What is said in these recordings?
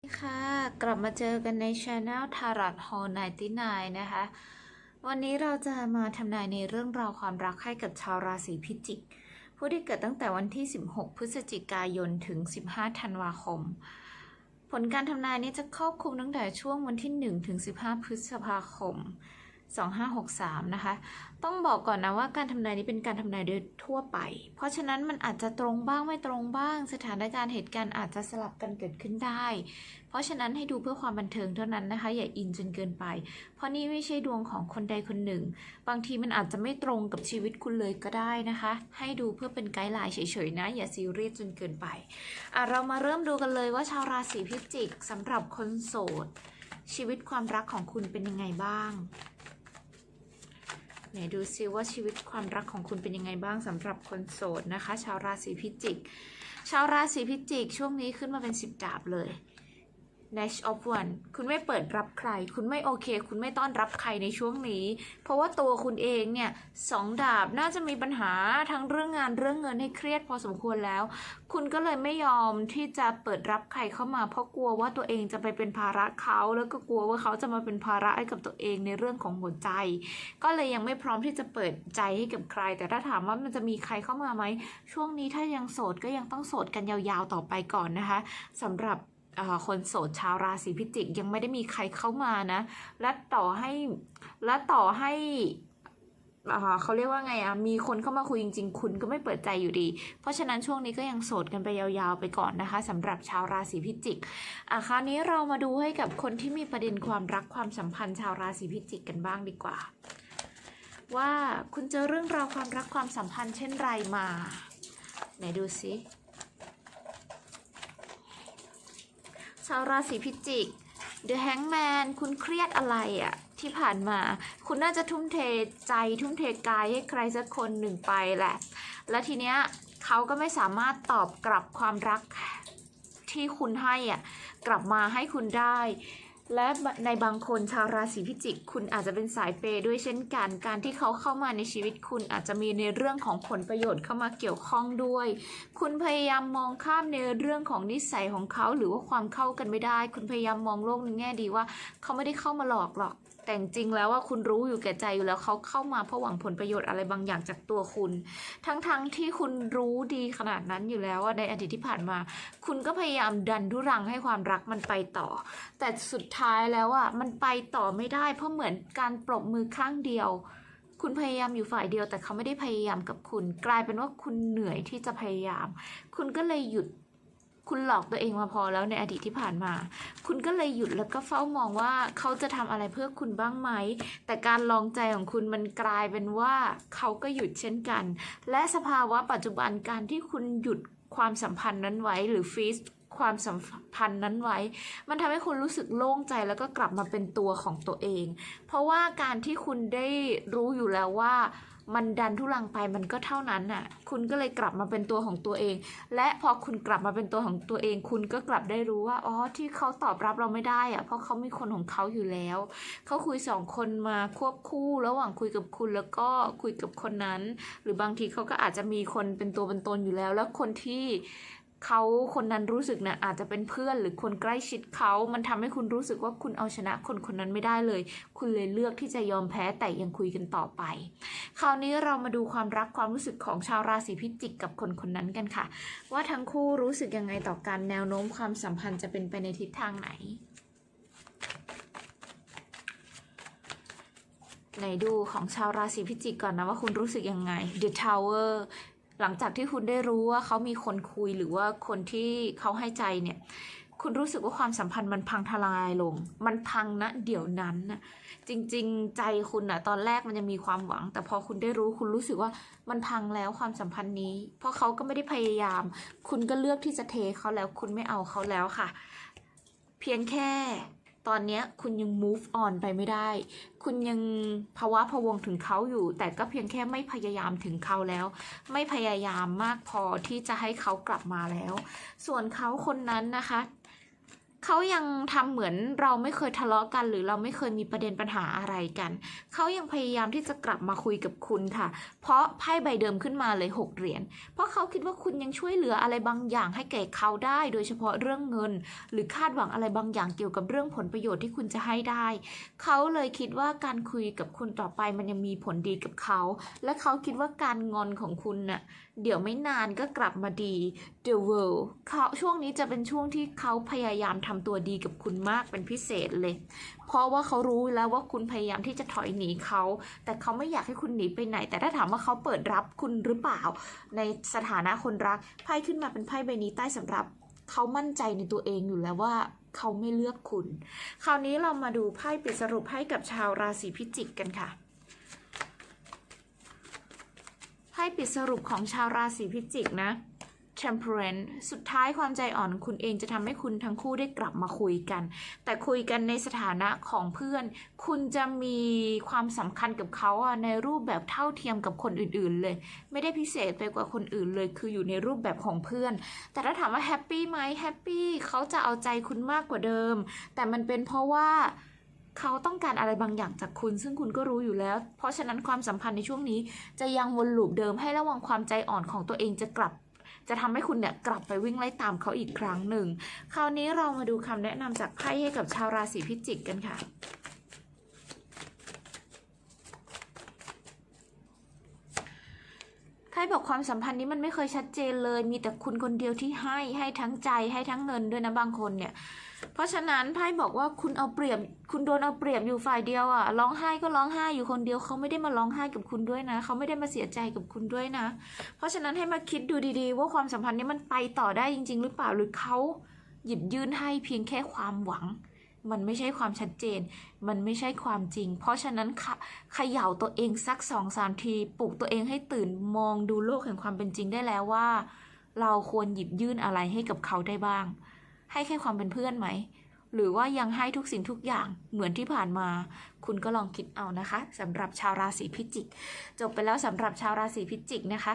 สวัสดีค่ะ กลับมาเจอกันในช anel ทารัตฮอล99นะคะ วันนี้เราจะมาทำนายในเรื่องราวความรักให้กับชาวราศีพิจิก ผู้ที่เกิดตั้งแต่วันที่ 16 พฤศจิกายนถึง 15 ธันวาคม ผลการทำนายนี้จะครอบคลุมตั้งแต่ช่วงวันที่ 1 ถึง 15 พฤษภาคม 2563 นะคะ ต้องบอกก่อนนะว่าการทำนายนี้เป็นการทำนายโดยทั่วไป เพราะฉะนั้นมันอาจจะตรงบ้างไม่ตรงบ้าง สถานการณ์เหตุการณ์อาจจะสลับกันเกิดขึ้นได้ เพราะฉะนั้นให้ดูเพื่อความบันเทิงเท่านั้นนะคะ อย่าอินจนเกินไป เพราะนี่ไม่ใช่ดวงของคนใดคนหนึ่ง บางทีมันอาจจะไม่ตรงกับชีวิตคุณเลยก็ได้นะคะ ให้ดูเพื่อเป็นไกด์ไลน์เฉยๆนะ อย่าซีเรียสจนเกินไปอะเรามาเริ่มดูกันเลยว่าชาวราศีพิจิกสำหรับคนโสดชีวิตความรักของคุณเป็นยังไงบ้าง ไหนดูซิว่าชีวิตความรักของคุณเป็นยังไงบ้างสำหรับคนโสดนะคะ ชาวราศีพิจิก ชาวราศีพิจิก ช่วงนี้ขึ้นมาเป็นสิบดาบเลย Dash of One คุณไม่เปิดรับใคร คุณไม่โอเค คุณไม่ต้อนรับใครในช่วงนี้ เพราะว่าตัวคุณเองเนี่ยสองดาบน่าจะมีปัญหาทั้งเรื่องงานเรื่องเงินให้เครียดพอสมควรแล้ว คุณก็เลยไม่ยอมที่จะเปิดรับใครเข้ามา เพราะกลัวว่าตัวเองจะไปเป็นภาระเขา แล้วก็กลัวว่าเขาจะมาเป็นภาระให้กับตัวเองในเรื่องของหัวใจ ก็เลยยังไม่พร้อมที่จะเปิดใจให้กับใคร แต่ถ้าถามว่ามันจะมีใครเข้ามาไหมช่วงนี้ถ้ายังโสดก็ยังต้องโสดกันยาวๆต่อไปก่อนนะคะสำหรับ คนโสดชาวราศีพิจิกยังไม่ได้มีใครเข้ามานะ และต่อให้และต่อให้อ่าเขาเรียกว่าไงอะ มีคนเข้ามาคุยจริง ๆ คุณก็ไม่เปิดใจอยู่ดี เพราะฉะนั้นช่วงนี้ก็ยังโสดกันไปยาวๆไปก่อนนะคะสำหรับชาวราศีพิจิก อะคราวนี้เรามาดูให้กับคนที่มีประเด็นความรักความสัมพันธ์ชาวราศีพิจิกกันบ้างดีกว่า ว่าคุณเจอเรื่องราวความรักความสัมพันธ์เช่นไรมา ไหนดูสิาวราศีพิจิก The Hangman คุณเครียดอะไรอะที่ผ่านมา คุณน่าจะทุ่มเทใจทุ่มเทกายให้ใครสักคนหนึ่งไปแหละ และทีเนี้ยเขาก็ไม่สามารถตอบกลับความรักที่คุณให้อะกลับมาให้คุณได้ และในบางคนชาวราศีพิจิก คุณอาจจะเป็นสายเปย์ด้วยเช่นกัน การที่เขาเข้ามาในชีวิตคุณอาจจะมีในเรื่องของผลประโยชน์เข้ามาเกี่ยวข้องด้วย คุณพยายามมองข้ามในเรื่องของนิสัยของเขาหรือว่าความเข้ากันไม่ได้ คุณพยายามมองโลกในแง่ดีว่า เขาไม่ได้เข้ามาหลอกหรอก แต่จริงแล้วว่าคุณรู้อยู่แก่ใจอยู่แล้วเขาเข้ามาเพราะหวังผลประโยชน์อะไรบางอย่างจากตัวคุณ ทั้งๆที่คุณรู้ดีขนาดนั้นอยู่แล้วว่าในอดีตที่ผ่านมา คุณก็พยายามดันทุรังให้ความรักมันไปต่อ แต่สุดท้ายแล้วอะมันไปต่อไม่ได้ เพราะเหมือนการปรบมือข้างเดียว คุณพยายามอยู่ฝ่ายเดียว แต่เขาไม่ได้พยายามกับคุณ กลายเป็นว่าคุณเหนื่อยที่จะพยายาม คุณก็เลยหยุด คุณหลอกตัวเองมาพอแล้วในอดีตที่ผ่านมา คุณก็เลยหยุดแล้วก็เฝ้ามองว่าเขาจะทำอะไรเพื่อคุณบ้างไหม แต่การลองใจของคุณมันกลายเป็นว่าเขาก็หยุดเช่นกัน และสภาวะปัจจุบันการที่คุณหยุดความสัมพันธ์นั้นไว้หรือฟีสความสัมพันธ์นั้นไว้ มันทำให้คุณรู้สึกโล่งใจแล้วก็กลับมาเป็นตัวของตัวเอง เพราะว่าการที่คุณได้รู้อยู่แล้วว่า มันดันทุลังไปมันก็เท่านั้นน่ะ คุณก็เลยกลับมาเป็นตัวของตัวเอง และพอคุณกลับมาเป็นตัวของตัวเอง คุณก็กลับได้รู้ว่า อ๋อ ที่เขาตอบรับเราไม่ได้อะเพราะเขามีคนของเขาอยู่แล้ว เขาคุยสองคนมาควบคู่ระหว่างคุยกับคุณแล้วก็คุยกับคนนั้น หรือบางทีเขาก็อาจจะมีคนเป็นตัวเป็นตนอยู่แล้ว แล้วคนที่ เขาคนนั้นรู้สึกนี่ยอาจจะเป็นเพื่อนหรือคนใกล้ชิดเขา มันทำให้คุณรู้สึกว่าคุณเอาชนะคนคนนั้นไม่ได้เลย คุณเลยเลือกที่จะยอมแพ้แต่ยังคุยกันต่อไป คราวนี้เรามาดูความรักความรู้สึกของชาวราศีพิจิกกับคนคนนั้นกันค่ะ ว่าทั้งคู่รู้สึกยังไงต่อกันแนวโน้มความสัมพันธ์จะเป็นไปในทิศทางไหน ไหนดูของชาวราศีพิจิกก่อนนะว่าคุณรู้สึกยังไง The Tower หลังจากที่คุณได้รู้ว่าเขามีคนคุยหรือว่าคนที่เขาให้ใจเนี่ย คุณรู้สึกว่าความสัมพันธ์มันพังทลายลง มันพังนะเดี๋ยวนั้นนะจริง ๆ ใจคุณนะตอนแรกมันจะมีความหวัง แต่พอคุณได้รู้คุณรู้สึกว่ามันพังแล้วความสัมพันธ์นี้ เพราะเขาก็ไม่ได้พยายาม คุณก็เลือกที่จะเทเขาแล้ว คุณไม่เอาเขาแล้วค่ะ เพียงแค่ ตอนนี้คุณยัง move on ไปไม่ได้ คุณยังภาวะพะวงถึงเขาอยู่ แต่ก็เพียงแค่ไม่พยายามถึงเขาแล้ว ไม่พยายามมากพอที่จะให้เขากลับมาแล้ว ส่วนเขาคนนั้นนะคะ เขายังทำเหมือนเราไม่เคยทะเลาะกัน หรือเราไม่เคยมีประเด็นปัญหาอะไรกัน เขายังพยายามที่จะกลับมาคุยกับคุณค่ะ เพราะไพ่ใบเดิมขึ้นมาเลยหกเหรียญ เพราะเขาคิดว่าคุณยังช่วยเหลืออะไรบางอย่างให้แก่เขาได้ โดยเฉพาะเรื่องเงิน หรือคาดหวังอะไรบางอย่างเกี่ยวกับเรื่องผลประโยชน์ที่คุณจะให้ได้ เขาเลยคิดว่าการคุยกับคุณต่อไปมันยังมีผลดีกับเขา และเขาคิดว่าการงอนของคุณน่ะ เดี๋ยวไม่นานก็กลับมาดี The World เขาช่วงนี้จะเป็นช่วงที่เขาพยายามทำตัวดีกับคุณมากเป็นพิเศษเลย เพราะว่าเขารู้แล้วว่าคุณพยายามที่จะถอยหนีเขา แต่เขาไม่อยากให้คุณหนีไปไหน แต่ถ้าถามว่าเขาเปิดรับคุณหรือเปล่า ในสถานะคนรักไพ่ขึ้นมาเป็นไพ่ใบนี้ใต้สำหรับเขามั่นใจในตัวเองอยู่แล้วว่าเขาไม่เลือกคุณ คราวนี้เรามาดูไพ่ปิดสรุปให้กับชาวราศีพิจิกกันค่ะ ไพ่ปิดสรุปของชาวราศีพิจิกนะ temperance สุดท้ายความใจอ่อนคุณเองจะทำให้คุณทั้งคู่ได้กลับมาคุยกัน แต่คุยกันในสถานะของเพื่อน คุณจะมีความสำคัญกับเขาอะในรูปแบบเท่าเทียมกับคนอื่นๆเลย ไม่ได้พิเศษไปกว่าคนอื่นเลย คืออยู่ในรูปแบบของเพื่อน แต่ถ้าถามว่าแฮปปี้ไหมแฮปปี้เขาจะเอาใจคุณมากกว่าเดิม แต่มันเป็นเพราะว่า เขาต้องการอะไรบางอย่างจากคุณ ซึ่งคุณก็รู้อยู่แล้ว เพราะฉะนั้นความสัมพันธ์ในช่วงนี้ จะยังวนลูปเดิมให้ระวังความใจอ่อนของตัวเองจะกลับ จะทำให้คุณเนี่ยกลับไปวิ่งไล่ตามเขาอีกครั้งหนึ่ง คราวนี้เรามาดูคำแนะนำจากไพ่ให้กับชาวราศีพิจิกกันค่ะ ไพ่บอกความสัมพันธ์นี้มันไม่เคยชัดเจนเลย มีแต่คุณคนเดียวที่ให้ให้ทั้งใจให้ทั้งเงินด้วยนะบางคนเนี่ย เพราะฉะนั้นไพ่บอกว่าคุณเอาเปรียบ คุณโดนเอาเปรียบอยู่ฝ่ายเดียวอะร้องไห้ก็ร้องไห้อยู่คนเดียวเขาไม่ได้มาร้องไห้กับคุณด้วยนะเขาไม่ได้มาเสียใจกับคุณด้วยนะ เพราะฉะนั้นให้มาคิดดูดีๆ ว่าความสัมพันธ์นี้มันไปต่อได้จริง ๆ หรือเปล่าหรือเขาหยิบยื่นให้เพียงแค่ความหวัง มันไม่ใช่ความชัดเจน มันไม่ใช่ความจริง เพราะฉะนั้นขะเขย่าตัวเองสักสองสามที ปลุกตัวเองให้ตื่นมองดูโลกแห่งความเป็นจริงได้แล้วว่า เราควรหยิบยื่นอะไรให้กับเขาได้บ้าง ให้แค่ความเป็นเพื่อนไหม หรือว่ายังให้ทุกสิ่งทุกอย่างเหมือนที่ผ่านมา คุณก็ลองคิดเอานะคะสำหรับชาวราศีพิจิก จบไปแล้วสำหรับชาวราศีพิจิกนะคะ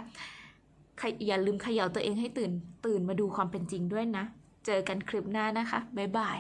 อย่าลืมเขย่าตัวเองให้ตื่น ตื่นมาดูความเป็นจริงด้วยนะ เจอกันคลิปหน้านะคะบ๊ายบาย